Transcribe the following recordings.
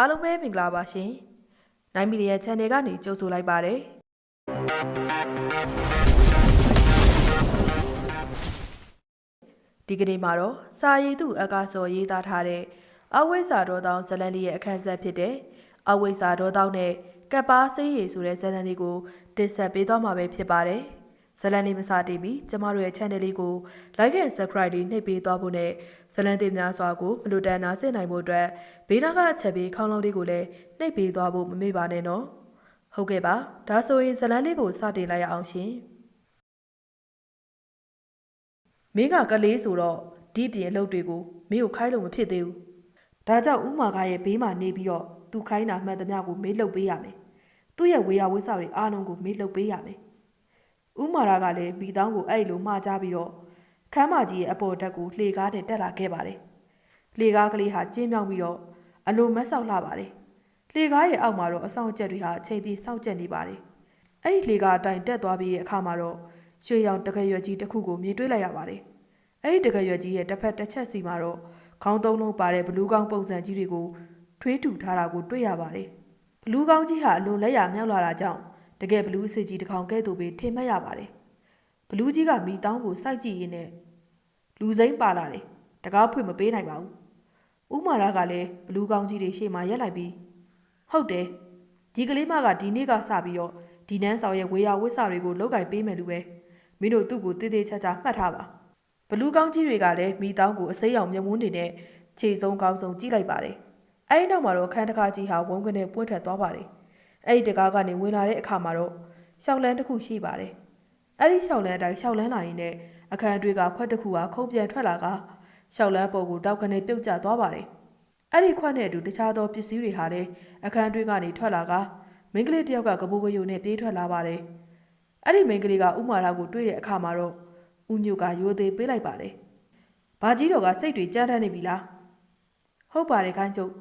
အားလုံးပဲမင်္ဂလာပါရှင်။နိုင်မီဒီယာ channel ကနေကြိုဆိုလိုက်ပါတယ်။ဒီကနေ့မှာတော့စာရည်သူအကာစော်ရေးသားထားတဲ့အဝိဇ္ဇာတော်တောင်းဇလန်လေးရဲ့အခန်းဆက်ဖြစ်တဲ့အဝိဇ္ဇာတော်တောင်းနဲ့ကပ်ပါစေးရည်ဆိုတဲ့ဇလန်လေးကိုတင်ဆက်ပေးသွားမှာပဲဖြစ်ပါတယ်။ ဇလန်လေးမစတင်ပြီးကျမတို့ရဲ့ channel လေးကို like and subscribe လေးနှိပ်ပေးသွားဖို့နဲ့ဇလန်တင်များစွာကိုမလိုတန်နာဆင်နိုင်ဖို့အတွက်ဘေးနားကအချက်ပေးခေါင်းလုံးလေးကိုလည်းနှိပ်ပေးသွားဖို့မမေ့ပါနဲ့နော်။ဟုတ်ကဲ့ပါ။ဒါဆိုရင်ဇလန်လေးကိုစတင်လိုက်ရအောင်ရှင်။မင်းကကလေးဆိုတော့ဒီပြင်အလုပ်တွေကိုမင်းကိုခိုင်းလို့မဖြစ်သေးဘူး။ဒါကြောင့်ဥမာကရဲ့ဘေးမှာနေပြီးတော့သူခိုင်းတာမှန်သမျှကိုမေးလုပ်ပေးရမယ်။သူ့ရဲ့ဝေယဝိဆာတွေအားလုံးကိုမေးလုပ်ပေးရမယ်။ ဥမာရာကလည်းမိသားကိုအဲ့လိုမှားကြပြီးတော့ခမ်းမကြီးရဲ့အပေါ်တက်ကိုလှေကားနဲ့တက်လာခဲ့ပါတယ်။လှေကားကလေးဟာကျင်းမြောင်းပြီးတော့အလိုမက်ဆောက်လာပါတယ်။လှေကားရဲ့အောက်မှာတော့အဆောင်အကျက်တွေဟာအချိန်ပြည့်စောင့်ကျက်နေပါတယ်။အဲ့ဒီလှေကားအတိုင်းတက်သွားပြီးတဲ့အခါမှာတော့ရွှေရောင်တကယ်ရွက်ကြီးတစ်ခုကိုမြင်တွေ့လိုက်ရပါတယ်။အဲ့ဒီတကယ်ရွက်ကြီးရဲ့တစ်ဖက်တစ်ချက်စီမှာတော့ခေါင်းသုံးလုံးပါတဲ့ဘလူးကောင်းပုံစံကြီးတွေကိုထွေးထူထားတာကိုတွေ့ရပါတယ်။ဘလူးကောင်းကြီးဟာအလွန်လက်ရမြောက်လာတာကြောင့် တကယ်ဘလူးအစစ်ကြီးတစ်ကောင်ကဲ့သို့ပဲထင်မှတ်ရပါတယ်။ဘလူးကြီးကမိတောင်းကိုစိုက်ကြည့်ရင်းနဲ့လူစိမ့်ပါလာတယ်။တကားဖွင့်မပေးနိုင်ပါဘူး။ဥမာရကလည်းဘလူးကောင်းကြီးတွေရှေ့မှာရက်လိုက်ပြီးဟုတ်တယ်ဒီကလေးမကဒီနေ့ကစပြီးတော့ဒီနန်းဆောင်ရဲ့ဝေယဝိဆာတွေကိုလောက်ကင်ပေးမယ်လို့ပဲမင်းတို့သူ့ကိုတည်တည်ချာချာမှတ်ထားပါဘလူးကောင်းကြီးတွေကလည်းမိတောင်းကိုအစိမ်းအောင်မျက်မွန်းနေနဲ့ခြေစုံကောင်းစုံကြည့်လိုက်ပါတယ်အဲဒီနောက်မှာတော့ခန်းတကားကြီးဟာဝုန်းကနေပွင့်ထွက်သွားပါတယ် အဲ့ဒီတကားကနေဝင်လာတဲ့အခါမှာတော့ရှောက်လန်းတစ်ခုရှိပါတယ်။အဲ့ဒီရှောက်လန်းအတိုင်းရှောက်လန်းလာရင်လည်းအခန်းတွေကခွက်တစ်ခုဟာခုံပြန်ထွက်လာကရှောက်လန်းပုံကိုတောက်ကနေပြုတ်ကျသွားပါတယ်။အဲ့ဒီခွက်နဲ့အတူတခြားသောပစ္စည်းတွေဟာလည်းအခန်းတွေကနေထွက်လာကမိန်းကလေးတစ်ယောက်ကကပိုးကယုံနဲ့ပြေးထွက်လာပါတယ်။အဲ့ဒီမိန်းကလေးကဥမာရာကိုတွေ့တဲ့အခါမှာတော့ဦးညုတ်ကရိုသေးပေးလိုက်ပါတယ်။ဘာကြီးတော်ကစိတ်တွေကြမ်းတမ်းနေပြီလား။ဟုတ်ပါတယ်ခိုင်းကျုပ်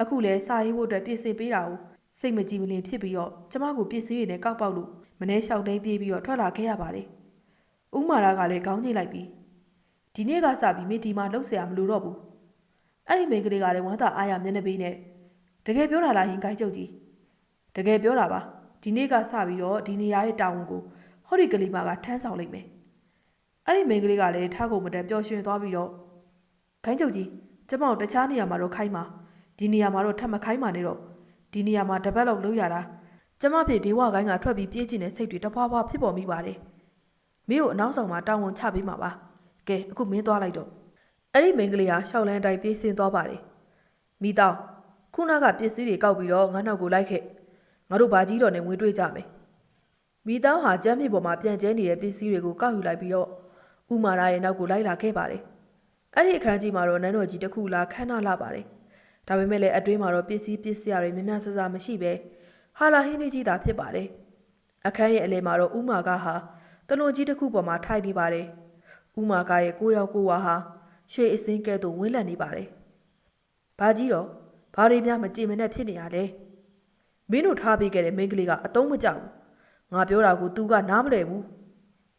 အခုလဲစာရေးဖို့အတွက်ပြင်ဆင်ပေးတာ ਉ စိတ်မကြည်မလင်ဖြစ်ပြီးတော့ကျမကိုပစ္စည်းတွေနဲ့ကောက်ပေါက်လို့မနှဲလျှောက်တိန်ပြေးပြီးတော့ထွက်လာခဲ့ရပါတယ်။ဥမာရာကလည်းခေါင်းညိတ်လိုက်ပြီးဒီနေ့ကစပြီးမိဒီမှာလှုပ်ဆရာမလို့တော့ဘူး။အဲ့ဒီမိန်းကလေးကလည်းဝမ်းသာအားရမျက်နှာပေးနဲ့တကယ်ပြောတာလားရင်ကိုင်းကြုတ်ကြီး။တကယ်ပြောတာပါ။ဒီနေ့ကစပြီးတော့ဒီနေရာရဲ့တာဝန်ကိုဟောဒီကလေးမကထမ်းဆောင်လိုက်မယ်။အဲ့ဒီမိန်းကလေးကလည်းထားကုန်မတက်ပျော်ရွှင်သွားပြီးတော့ခိုင်းကြုတ်ကြီးကျမတို့တခြားနေရာမှာတော့ခိုင်းပါဒီနေရာမှာတော့ထပ်မခိုင်းပါနဲ့တော့ ဒီနေရာမှာတပတ်လောက်လုပ်ရတာကျမဖြစ်ဒေဝကိုင်းကထွက်ပြီးပြေးကျင်တဲ့စိတ်တွေတဖွာဖွာဖြစ်ပေါ်မိပါတယ်မင်းကိုအနောက်ဆောင်မှာတောင်းဝန်ချပေးမှာပါကဲအခုမင်းသွားလိုက်တော့အဲ့ဒီမိန်းကလေးဟာရှောက်လန်းတိုင်းပြေးဆင်းသွားပါတယ်မိသားခုနကပစ္စည်းတွေကောက်ပြီးတော့ငါနောက်ကိုလိုက်ခဲ့ငါတို့ဘာကြီးတော်နဲ့ဝင်တွေ့ကြမယ်မိသားဟာကျမ်းမြေပေါ်မှာပြန်ကျဲနေတဲ့ပစ္စည်းတွေကိုကောက်ယူလိုက်ပြီးတော့ဥမာရာရဲ့နောက်ကိုလိုက်လာခဲ့ပါတယ်အဲ့ဒီအခန်းကြီးမှာတော့နန်းတော်ကြီးတစ်ခုလာခန်းနာလာပါတယ် ဒါပေမဲ့လည်းအတွင်းမှာတော့ပစ္စည်းပစ္စည်းတွေများများဆဆမရှိပဲဟာလာဟင်းလေးကြီးသာဖြစ်ပါတယ်အခန်းရဲ့အလယ်မှာတော့ဥမာကဟာတလွန်ကြီးတစ်ခုပေါ်မှာထိုင်နေပါတယ်ဥမာကရဲ့ကိုရောက်ကိုဝါဟာရွှေအစင်းကဲ့သို့ဝင်းလန့်နေပါတယ်ဘာကြီးတော့ဘာတွေများမကြည်မနဲ့ဖြစ်နေရလဲမင်းတို့ထားပေးခဲ့တဲ့မိန်းကလေးကအတုံးမကြောက်ဘူးငါပြောတာကို तू ကနားမလဲဘူး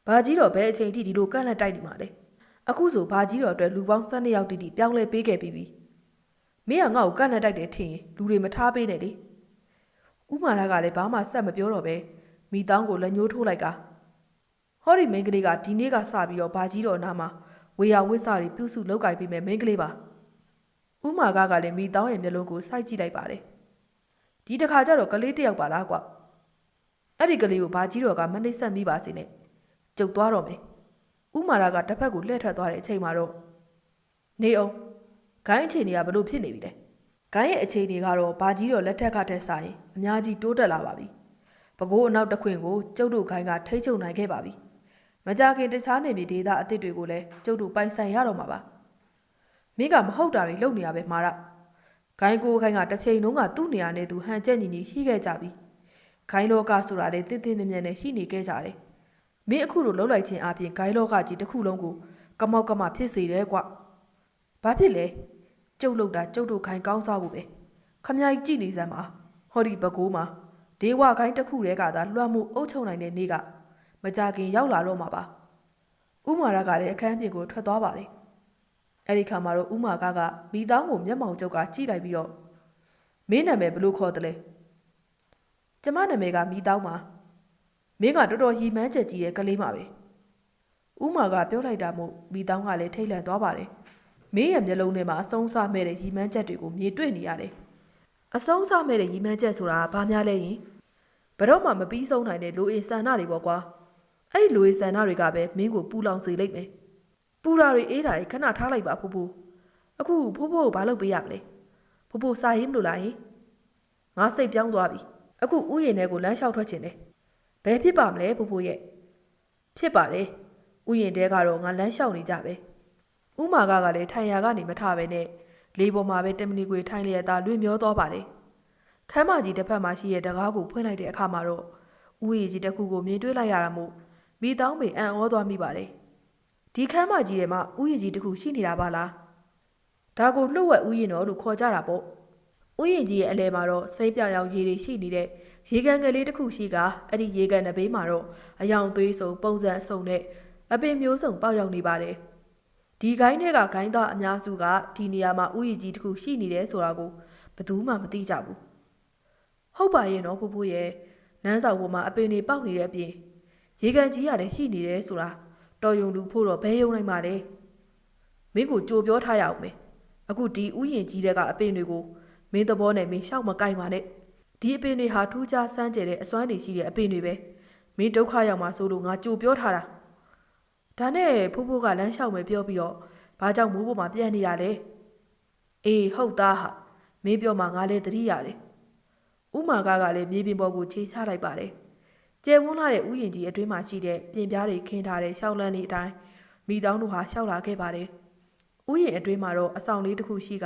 ဘာကြီးတော့ဘယ်အချိန်ထိဒီလိုကန့်လန့်တိုက်နေမှာလဲအခုဆိုဘာကြီးတော့အတွက်လူပေါင်း12ယောက်တိတိပြောင်းလဲပေးခဲ့ပြီးပြီ မင်းကငါ့ကိုကန့်နဲ့တိုက်တယ်ထင်ရင်လူတွေမထားပေးနဲ့လေဥမာရကလည်းဘာမှဆက်မပြောတော့ပဲမိတောင်းကိုလက်ညှိုးထိုးလိုက်ကဟောဒီမိန်းကလေးကဒီနေ့ကစပြီးတော့ဘာကြီးတော်နာမှာဝေယဝိဆာတွေပြုစုလောက်ကင်ပြီးမဲ့မိန်းကလေးပါဥမာကကလည်းမိတောင်းရဲ့မျက်လုံးကိုစိုက်ကြည့်လိုက်ပါတယ်ဒီတစ်ခါကျတော့ကလေးတစ်ယောက်ပါလားကွအဲ့ဒီကလေးကိုဘာကြီးတော်ကမနှိမ့်ဆက်မိပါစေနဲ့ကျုပ်သွားတော့မယ်ဥမာရကတစ်ဖက်ကိုလှည့်ထွက်သွားတဲ့အချိန်မှာတော့နေအောင် ဂိုင်းအခြေအနေကဘလို့ဖြစ်နေပြီလဲဂိုင်းရဲ့အခြေအနေကတော့ဘာကြီးတော့လက်ထက်ကထက်ဆိုင်အများကြီးတိုးတက်လာပါပြီပကိုးအနောက်တစ်ခွင်ကိုကျုပ်တို့ဂိုင်းကထိချုံနိုင်ခဲ့ပါပြီမကြခင်တခြားနေမြေဒေသအသစ်တွေကိုလည်းကျုပ်တို့ပိုင်ဆိုင်ရတော့မှာပါမင်းကမဟုတ်တာတွေလုပ်နေရပဲမှာတော့ဂိုင်းကိုဂိုင်းကတစ်ချိန်လုံးကသူ့နေရာနဲ့သူဟန်ချက်ညီညီရှိခဲ့ကြပြီဂိုင်းလောကဆိုတာလေတည်တည်မြဲမြဲနဲ့ရှိနေခဲ့ကြတယ်မင်းအခုလိုလှုပ်လိုက်ခြင်းအပြင်ဂိုင်းလောကကြီးတစ်ခုလုံးကိုကမောက်ကမဖြစ်စေတယ်ကွဘာဖြစ်လဲ ကျုပ်လောက်တာကျုပ်တို့ခိုင်ကောင်းစားဖို့ပဲခမကြီးကြည့်နေစမ်းပါဟောဒီဘကိုးမှာဒေဝခိုင်းတစ်ခုတည်းကသာလွှမ်းမှုအုပ်ချုပ်နိုင်တဲ့နေ့ကမကြခင်ရောက်လာတော့မှာပါဥမာရကလည်းအခန်းပြင်ကိုထွက်သွားပါတယ်အဲ့ဒီခါမှာတော့ဥမာကကမိသားကိုမျက်မှောင်ကျုပ်ကကြည့်လိုက်ပြီးတော့မမင်းနာမည်ဘယ်လို့ခေါ်တယ်လဲကျမနာမည်ကမိတောင်းပါမင်းကတော်တော်ရီမန်းချက်ကြီးရဲ့ကလေးမပဲဥမာကပြောလိုက်တာမို့မိတောင်းကလည်းထိတ်လန့်သွားပါတယ် မင်းရဲ့မျက်လုံးထဲမှာအဆုံးစားမဲ့တဲ့ရီမန်းချက်တွေကိုမြင်တွေ့နေရတယ်အဆုံးစားမဲ့တဲ့ရီမန်းချက်ဆိုတာဘာများလဲယင်ဘယ်တော့မှမပြီးဆုံးနိုင်တဲ့လူအင်ဆန္ဒတွေပေါ့ကွာအဲ့ဒီလူအင်ဆန္ဒတွေကပဲမင်းကိုပူလောင်စေလိမ့်မယ်ပူတာတွေအေးတာတွေခဏထားလိုက်ပါဖိုးဖိုးအခုဖိုးဖိုးကိုဘာလုပ်ပေးရမလဲဖိုးဖိုးစာရေးမလို့လားယင်ငါစိတ်ပြောင်းသွားပြီအခုဥယျာဉ်ထဲကိုလမ်းလျှောက်ထွက်ချင်တယ်ဘယ်ဖြစ်ပါမလဲဖိုးဖိုးရဲ့ဖြစ်ပါတယ်ဥယျာဉ်ထဲကတော့ငါလမ်းလျှောက်နေကြပဲ ဥမာကကလည်းထိုင်ရာကနေမထပဲနဲ့လေပေါ်မှာပဲတမနီကွေထိုင်လျက်သားလွင့်မျောသွားပါတယ်ခမ်းမကြီးတစ်ဖက်မှာရှိတဲ့တကားကိုဖွင့်လိုက်တဲ့အခါမှာတော့ဥယျာဉ်ကြီးတစ်ခုကိုမြင်တွေ့လိုက်ရတာမို့မိတောင်းပေအံ့ဩသွားမိပါတယ်ဒီခမ်းမကြီးထဲမှာဥယျာဉ်ကြီးတစ်ခုရှိနေတာပါလားဒါကိုလှုပ်ဝက်ဥယျာဉ်တော်လို့ခေါ်ကြတာပေါ့ဥယျာဉ်ကြီးရဲ့အလဲမှာတော့စိမ့်ပြောင်ရောင်ရေတွေရှိနေတဲ့ရေကန်ကလေးတစ်ခုရှိကအဲ့ဒီရေကန်တစ်ဘေးမှာတော့အယောင်သွေးစုံပုံစံအစုံနဲ့အပင်မျိုးစုံပေါက်ရောက်နေပါတယ် ဒီဂိုင်းတွေကဂိုင်းသားအများစုကဒီနေရာမှာဥယျာဉ်ကြီးတစ်ခုရှိနေတယ်ဆိုတာကိုဘယ်သူမှမသိကြဘူးဟုတ်ပါရဲ့နော်ဖိုးဖိုးရဲ့နန်းဆောင်ပေါ်မှာအပင်တွေပေါက်နေတဲ့အပြင်ရေကန်ကြီးကလည်းရှိနေတယ်ဆိုတာတော်ယုံလူဖို့တော့ဘဲယုံနိုင်ပါလေမင်းကိုကြိုပြောထားရအောင်မယ်အခုဒီဥယျာဉ်ကြီးတွေကအပင်တွေကိုမင်းသဘောနဲ့မင်းရှောက်မကိုက်ပါနဲ့ဒီအပင်တွေဟာထူးခြားစမ်းကြဲတဲ့အစွမ်းတွေရှိတဲ့အပင်တွေပဲမင်းဒုက္ခရောက်မှာဆိုလို့ငါကြိုပြောထားတာ ဒါနဲ့ဖိုးဖိုးကလမ်းလျှောက်မယ်ပြောပြီးတော့ဘာကြောင့်မိုးပေါ်မှာပြန်နေတာလဲအေးဟုတ်သားဟာမင်းပြောမှငါလည်းသတိရတယ်ဥမာကကလည်းမြေပြင်ပေါ်ကိုခြေချလိုက်ပါတယ်ကျဲဝန်းလာတဲ့ဥယျာဉ်ကြီးအတွင်းမှာရှိတဲ့ပြင်ပြားတွေခင်းထားတဲ့ရှောက်လန်းလေးအတိုင်းမိတောင်းတို့ဟာရှောက်လာခဲ့ပါတယ်ဥယျာဉ်အတွင်းမှာတော့အဆောင်လေးတစ်ခုရှိက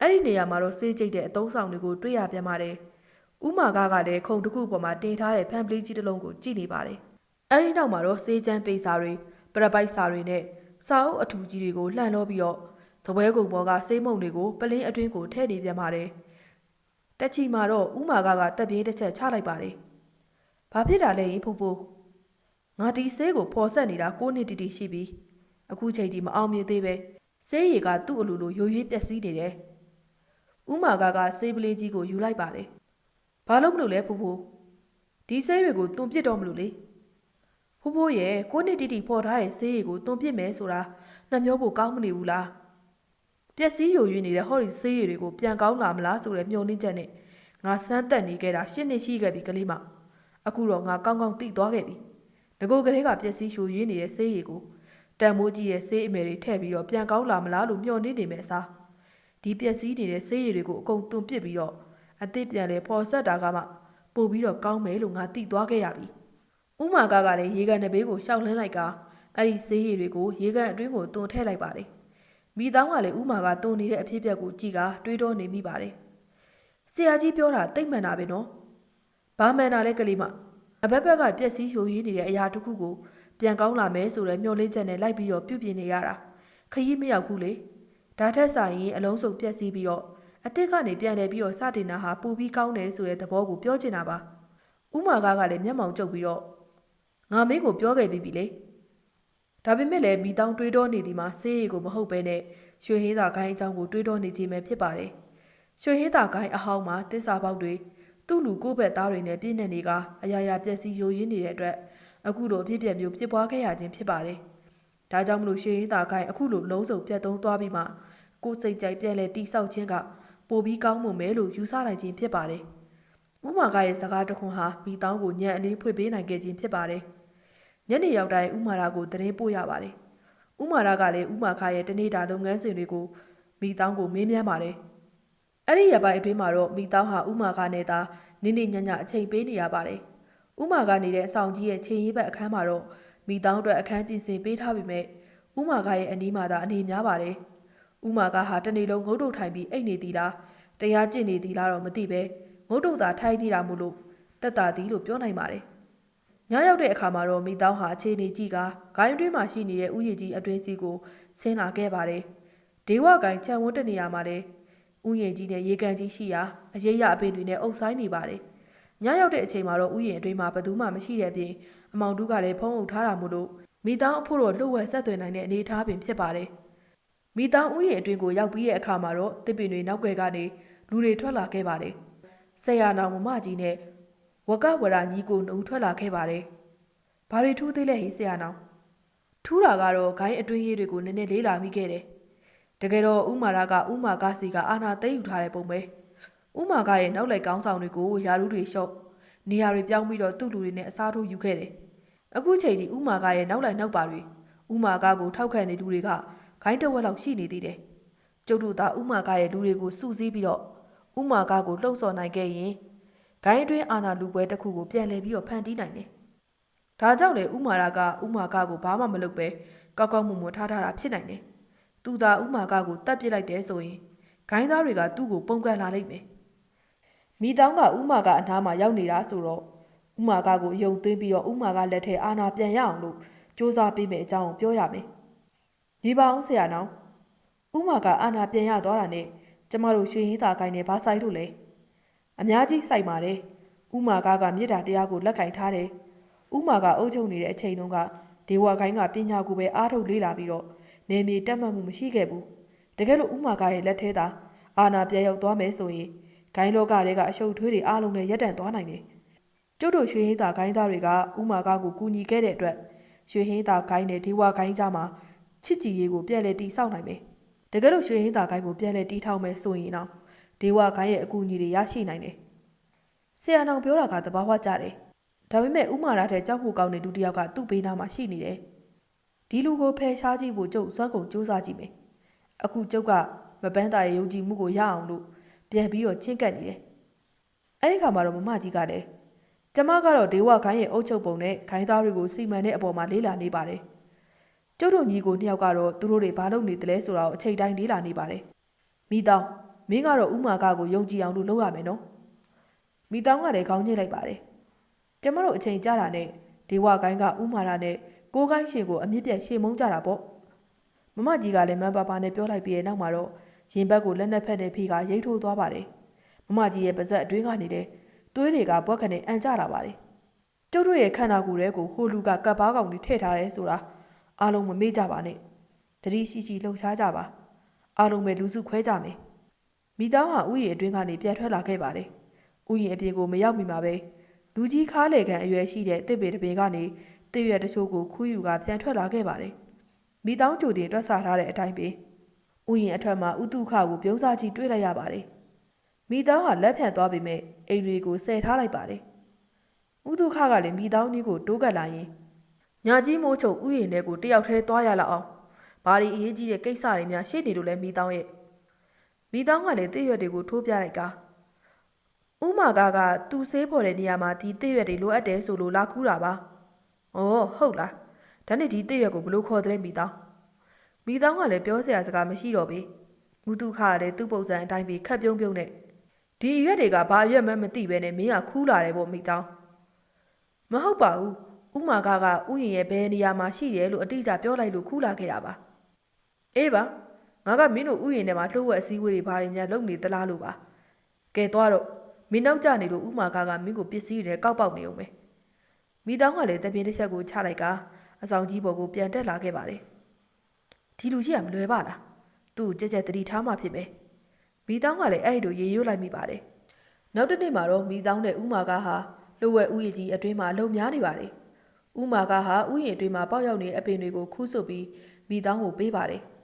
အဲ့ဒီနေရာမှာတော့စေးကျိတ်တဲ့အတုံးဆောင်တွေကိုတွေ့ရပြန်ပါတယ်။ဥမာကကလည်းခုံတစ်ခုပေါ်မှာတင်ထားတဲ့ဖန်ပလီကြီးတစ်လုံးကိုကြည့်နေပါတယ်။အဲ့ဒီနောက်မှာတော့စေးချမ်းပိတ်စာတွေ ပရပိုက်စာတွေနဲ့စာအုပ်အထူကြီးတွေကိုလှန်လို့ပြီးတော့သပွဲကုံပေါ်ကစေးမုံတွေကိုပလင်းအတွင်းကိုထည့်နေပြန်ပါတယ်။တက်ချီမှာတော့ဥမာကကတက်ပြေးတစ်ချက်ချလိုက်ပါတယ်။ဘာဖြစ်တာလဲရင်ဖိုးဖိုးငါဒီစေးကိုဖော်ဆက်နေတာကိုနှစ်တီတီရှိပြီ။အခုချိန်ဒီမအောင်မြင်သေးပဲစေးရီကသူ့အလိုလိုရိုးရွေးပျက်စီးနေတယ်။ဥမာကကဆေးပလေးကြီးကိုယူလိုက်ပါတယ်။ဘာလို့မလို့လဲဖိုးဖိုးဒီဆေးတွေကိုတွန်ပစ်တော့မလို့လေ။ ဖိုးဖိုးရဲ့ကိုနှစ်တီတီဖော်ထားတဲ့ဆေးတွေကိုတွန်ပစ်မယ်ဆိုတာနှမျောဖို့ကောင်းမနေဘူးလား။ပျက်စီးယိုယွင်းနေတဲ့ဟော်ဒီဆေးတွေကိုပြန်ကောင်းလာမလားဆိုတဲ့မျှော်လင့်ချက်နဲ့ငါစမ်းတက်နေခဲ့တာရှစ်နှစ်ရှိခဲ့ပြီကလေးမ။အခုတော့ငါကောင်းကောင်းသိသွားခဲ့ပြီ။ငကိုကလေးကပျက်စီးယိုယွင်းနေတဲ့ဆေးတွေကိုတန်မိုးကြီးရဲ့ဆေးအမယ်တွေထည့်ပြီးတော့ပြန်ကောင်းလာမလားလို့မျှော်နေနေမယ်အစားဒီပျက်စီးနေတဲ့ဆေးရည်တွေကိုအကုန်သွန်ပစ်ပြီးတော့အသစ်ပြန်လဲပေါ်ဆက်တာကမှပို့ပြီးတော့ကောင်းမယ်လို့ငါသိသွားခဲ့ရပြီ။ ဥမာကကလည်းရေကန်တစ်ဘေးကိုရှောက်လန်းလိုက်ကအဲ့ဒီဆေးရည်တွေကိုရေကန်အတွင်းကိုသွန်ထည့်လိုက်ပါတယ်။မိသားကလည်းဥမာကသွန်နေတဲ့အဖြစ်အပျက်ကိုကြည့်ကတွေးတောနေမိပါတယ်။ဆရာကြီးပြောတာတိတ်မှန်တာပဲနော်။ဘာမှန်တာလဲကလေးမအဘက်ဘက်ကပျက်စီးယိုယွင်းနေတဲ့အရာတစ်ခုကိုပြန်ကောင်းလာမယ်ဆိုတဲ့မျှော်လင့်ချက်နဲ့လိုက်ပြီးတော့ပြုပြင်နေရတာခရီးမရောက်ဘူးလေ။ဒါထက်ဆိုင်ရင်အလုံးစုံပျက်စီးပြီးတော့အစ်စ်ကနေပြန်လဲပြီးတော့စတင်တာဟာပူပြီးကောင်းတယ်ဆိုတဲ့သဘောကိုပြောချင်တာပါဥမာကကလည်းမျက်မှောင်ကျုပ်ပြီးတော့ ငါမင်းကိုပြောခဲ့ပြီးပြီလေဒါပေမဲ့လည်းမိတောင်းတွေးတောနေသည်မှာဆေးရည်ကိုမဟုတ်ဘဲနဲ့ရွှေဟင်းသာခိုင်းအကြောင်းကိုတွေးတောနေခြင်းပဲဖြစ်ပါတယ်ရွှေဟင်းသာခိုင်းအဟောင်းမှာတစ္ဆာပေါက်တွေသူ့လူကိုယ့်ဘက်သားတွေနဲ့ပြည့်နေနေကအရာရာပျက်စီးယိုရင်းနေတဲ့အတွက်အခုလိုအဖြစ်ပြက်မျိုးဖြစ်ပွားခဲ့ရခြင်းဖြစ်ပါတယ်ဒါကြောင့်မလို့ရွှေဟင်းသာခိုင်းအခုလိုလုံးစုံပြတ်သုံးသွားပြီးမှကိုယ်စိတ်ကြိုက်ပြက်လဲတိဆောက်ခြင်းကပိုပြီးကောင်းမှုမဲလို့ယူဆလိုက်ခြင်းဖြစ်ပါတယ်။ဥမာကရဲ့စကားတစ်ခွန်းဟာမိတောင်းကိုညံအလေးဖွင့်ပေးနိုင်ခဲ့ခြင်းဖြစ်ပါတယ်။ ညနေရောက်တိုင်းဥမာရာကိုသတင်းပို့ရပါတယ်။ဥမာရာကလည်းဥမာခရဲ့တနေ့တာလုပ်ငန်းစဉ်တွေကိုမိတောင်းကိုမေးမြန်းပါတယ်။အဲ့ဒီရပိုင်းအတွင်းမှာတော့မိတောင်းဟာဥမာကနဲ့သာနိနေညညအချိန်ပေးနေရပါတယ်။ဥမာကနေတဲ့အဆောင်ကြီးရဲ့ချိန်ရေးဘက်အခန်းမှာတော့မိတောင်းအတွက်အခန်းပြင်ဆင်ပေးထားပေမဲ့ဥမာကရဲ့အနီးမှာသာအနေများပါတယ်။ဥမာကဟာတနေ့လုံးငုတ်တုတ်ထိုင်ပြီးအိတ်နေသည်လားတရားကျင့်နေသည်လားတော့မသိပဲငုတ်တုတ်သာထိုင်နေတာမို့လို့တက်တာသည်လို့ပြောနိုင်ပါတယ် ညရောက်တဲ့အခါမှာတော့မိတောင်းဟာအခြေအနေကြည့်ကဂိုင်းတွင်းမှာရှိနေတဲ့ဥယျာဉ်ကြီးအတွင်းစီကိုဆင်းလာခဲ့ပါတယ်ဒေဝဂိုင်းခြံဝန်းတနေရာမှာလည်းဥယျာဉ်ကြီးနဲ့ရေကန်ကြီးရှိရာအရေးရအပင်တွေနဲ့အုပ်ဆိုင်နေပါတယ်ညရောက်တဲ့အချိန်မှာတော့ဥယျာဉ်အတွင်းမှာဘသူမှမရှိတဲ့ပြင်အမောင်တူးကလည်းဖုံးအုပ်ထားတာမို့လို့မိတောင်းအဖို့တော့လှုပ်ဝက်ဆက်သွယ်နိုင်တဲ့အနေအထားပင်ဖြစ်ပါတယ်မိသားဥယျာဉ်အတွင်းကိုရောက်ပြီးတဲ့အခါမှာတော့တစ်ပင်တွေနောက်ွယ်ကနေလူတွေထွက်လာခဲ့ပါတယ်ဆရာနာမမကြီးနဲ့ ဝကဝရညီကိုနှုတ်ထွက်လာခဲ့ပါတယ်ဘာတွေထူးသေးလဲဟေးဆရာနောင်ထူးတာကတော့ဂိုင်းအတွင်းရေးတွေကိုနည်းနည်းလေးလာမိခဲ့တယ်တကယ်တော့ဥမာရကဥမာကစီကအာနာသိမ့်ယူထားတဲ့ပုံပဲဥမာကရဲ့နောက်လိုက်ကောင်းဆောင်တွေကိုယာရုတွေလျှော့နေရာတွေပြောင်းပြီးတော့သူ့လူတွေနဲ့အစားထိုးယူခဲ့တယ်အခုချိန်ဒီဥမာကရဲ့နောက်လိုက်နောက်ပါတွေဥမာကကိုထောက်ခံနေလူတွေကဂိုင်းတစ်ဝက်လောက်ရှိနေသေးတယ်ကျုပ်တို့သာဥမာကရဲ့လူတွေကိုစုစည်းပြီးတော့ဥမာကကိုလှုံ့ဆော်နိုင်ခဲ့ရင် ဂိုင်းအတွင်းအာနာလူပွဲတစ်ခုကိုပြန်လှည့်ပြီးတော့ဖန်တီးနိုင်တယ်။ဒါကြောင့်လေဥမာရကဥမာကကိုဘာမှမလုပ်ပဲကောက်ကောက်မှုမှုထားထားတာဖြစ်နိုင်တယ်။သူသာဥမာကကိုတတ်ပစ်လိုက်တယ်ဆိုရင်ဂိုင်းသားတွေကသူ့ကိုပုံကန်လာလိမ့်မယ်။မိတောင်းကဥမာကအနားမှာရောက်နေတာဆိုတော့ဥမာကကိုယုံသွင်းပြီးတော့ဥမာကလက်ထဲအာနာပြန်ရအောင်လို့စ조사ပေးမယ်အကြောင်းကိုပြောရမယ်။ဒီပါအောင်ဆရာနောင်ဥမာကအာနာပြန်ရသွားတာနဲ့ကျမတို့ရွှေရင်းသာကိုင်းနဲ့ဘာဆိုင်လို့လဲ အများကြီးစိုက်ပါတယ်ဥမာကကမြေတားတရားကိုလက်ကင်ထားတယ်ဥမာကအုပ်ချုပ်နေတဲ့အချိန်တုန်းကဒေဝကိုင်းကပညာကိုပဲအားထုတ်လေ့လာပြီးတော့နေမြေတက်မှတ်မှုမရှိခဲ့ဘူးတကယ်လို့ဥမာကရဲ့လက်ထဲသာအာနာပြန်ရောက်သွားမယ်ဆိုရင်ဂိုင်းလောကတွေကအရှုပ်ထွေးတွေအားလုံးနဲ့ရပ်တန့်သွားနိုင်တယ်ကျုပ်တို့ရွှေရင်းသာဂိုင်းသားတွေကဥမာကကိုကူညီခဲ့တဲ့အတွက်ရွှေရင်းသာဂိုင်းနဲ့ဒေဝဂိုင်းကြားမှာချစ်ကြည်ရေးကိုပြန်လည်တည်ဆောက်နိုင်မယ်တကယ်လို့ရွှေဟင်းသာကိုင်းကိုပြန်လဲတီးထောင်မယ်ဆိုရင်တော့ ဒေဝကိုင်းရဲ့အကူအညီတွေရရှိနိုင်တယ်။ဆရာနောင်ပြောတာကသဘာဝကျတယ်။ဒါပေမဲ့ဥမာရတဲ့ကြောက်ဖို့ကောင်းတဲ့လူတစ်ယောက်ကသူ့ဘေးနားမှာရှိနေတယ်။ဒီလူကိုဖယ်ရှားကြည့်ဖို့ကျုပ်စွမ်းကုန်စူးစမ်းကြည့်မယ်။အခုကျုပ်ကမပန်းတာရဲ့ယုံကြည်မှုကိုရအောင်လို့ပြန်ပြီးတော့ချင်းကပ်နေတယ်။အဲ့ဒီခါမှာတော့မမကြီးကလည်းကျမကတော့ဒေဝခိုင်းရဲ့အုပ်ချုပ်ပုံနဲ့ခိုင်းသားတွေကိုစီမံတဲ့အပေါ်မှာလေးလာနေပါတယ်။ကျုပ်တို့ညီကိုနှစ်ယောက်ကတော့သူတို့တွေဘာလုပ်နေသလဲဆိုတာကိုအချိန်တိုင်းလေးလာနေပါတယ်။မိတောင် မင်းကတော့ဥမာကကိုယုံကြည်အောင်လို့လုပ်ရမယ်နော်။မိတောင်ကလည်းခေါင်းညှိလိုက်ပါတယ်။ကျမတို့အချိန်ကြာတာနဲ့ဒေဝကိုင်းကဥမာရနဲ့ကိုကိုင်းရှင်ကိုအမြင့်ပြတ်ရှေ့မုန်းကြတာပေါ့။မမကြီးကလည်းမန်ပါပါနဲ့ပြောလိုက်ပြီးတဲ့နောက်မှာတော့ရင်ဘက်ကိုလက်နဲ့ဖက်တဲ့ဖေးကရိတ်ထိုးသွားပါတယ်။မမကြီးရဲ့ပါဇက်အတွင်းကနေတယ်သွေးတွေကဘွက်ခနဲ့အန်ကြတာပါတယ်။ကျုပ်တို့ရဲ့ခန္ဓာကိုယ်ထဲကိုဟိုလူကကပ်ပါကောင်ကြီးထည့်ထားတယ်ဆိုတာအားလုံးမမေ့ကြပါနဲ့တတိရှိရှိလှုပ်ရှားကြပါအားလုံးပဲလူစုခွဲကြမယ် မိသားဟာဥယျာဉ်အတွင်းကနေပြန်ထွက်လာခဲ့ပါတယ်ဥယျာဉ်အပြင်ကိုမရောက်မီမှာပဲလူကြီးခါးလေကန်အရွယ်ရှိတဲ့တစ်ပေတစ်ပေကနေတစ်ရွက်တချို့ကိုခူးယူကပြန်ထွက်လာခဲ့ပါတယ်မိတောင်းကြိုတင်တွက်ဆထားတဲ့အတိုင်းပဲဥယျာဉ်အထက်မှာဥတုခကိုပြုံးစားကြည့်တွေ့လိုက်ရပါတယ်မိသားဟာလက်ဖြန့်သွားပေမဲ့အိမ်တွေကိုဆယ်ထားလိုက်ပါတယ်ဥတုခကလည်းမိတောင်းကြီးကိုတိုးကပ်လာရင်ညာကြီးမိုးချုပ်ဥယျာဉ်ထဲကိုတယောက်တည်းသွားရလောက်အောင်ဘာဒီအရေးကြီးတဲ့ကိစ္စတွေများရှေ့နေလို့လဲမိတောင်းရဲ့ မိတောင်းကလည်းတည့်ရွက်တွေကိုထိုးပြလိုက်ကဥမာကကသူဆေးဖော်တဲ့နေရာမှာဒီတည့်ရွက်တွေလိုအပ်တယ်ဆိုလို့လာခူးတာပါ။အော်ဟုတ်လား။ဒါနဲ့ဒီတည့်ရွက်ကိုဘလို့ခေါ်တဲ့မိတောင်းမိတောင်းကလည်းပြောစရာစကားမရှိတော့ဘူး။မူတုခကလည်းသူ့ပုံစံအတိုင်းပဲခက်ပြုံးပြုံးနဲ့ဒီအရွက်တွေကဘာအရွက်မှမသိပဲနဲ့မင်းကခူးလာတယ်ပေါ့မိတောင်းမဟုတ်ပါဘူး။ဥမာကကဥယျာဉ်ရဲ့ဘယ်နေရာမှာရှိတယ်လို့အတိအကျပြောလိုက်လို့ခူးလာခဲ့တာပါ။အေးပါ ငါကမင်းတို့ဥယျာဉ်ထဲမှာလှုပ်ဝက်အစည်းအဝေးတွေဘာတွေများလုပ်နေသလားလို့ပါ။ကဲသွားတော့မင်းနောက်ကျနေလို့ဥမာကကမင်းကိုပစ္စည်းတွေကောက်ပေါက်နေအောင်ပဲ။မိတောင်းကလည်းတပြင်းတစ်ချက်ကိုချလိုက်ကအဆောင်ကြီးပေါ်ကိုပြန်တက်လာခဲ့ပါတယ်။ဒီလူကြီးကမလွယ်ပါလား။သူ့ကိုကြက်ကြက်တတိထားမှဖြစ်မယ်။မိတောင်းကလည်းအဲ့ဒီလိုရေရွတ်လိုက်မိပါတယ်။နောက်တစ်နေ့မှာတော့မိတောင်းနဲ့ဥမာကဟာလှုပ်ဝက်ဥယျာဉ်ကြီးအတွင်းမှာလုံများနေပါတယ်။ဥမာကဟာဥယျာဉ်အတွင်းမှာပေါက်ရောက်နေတဲ့အပင်တွေကိုခူးဆွပြီးမိတောင်းကိုပေးပါတယ်။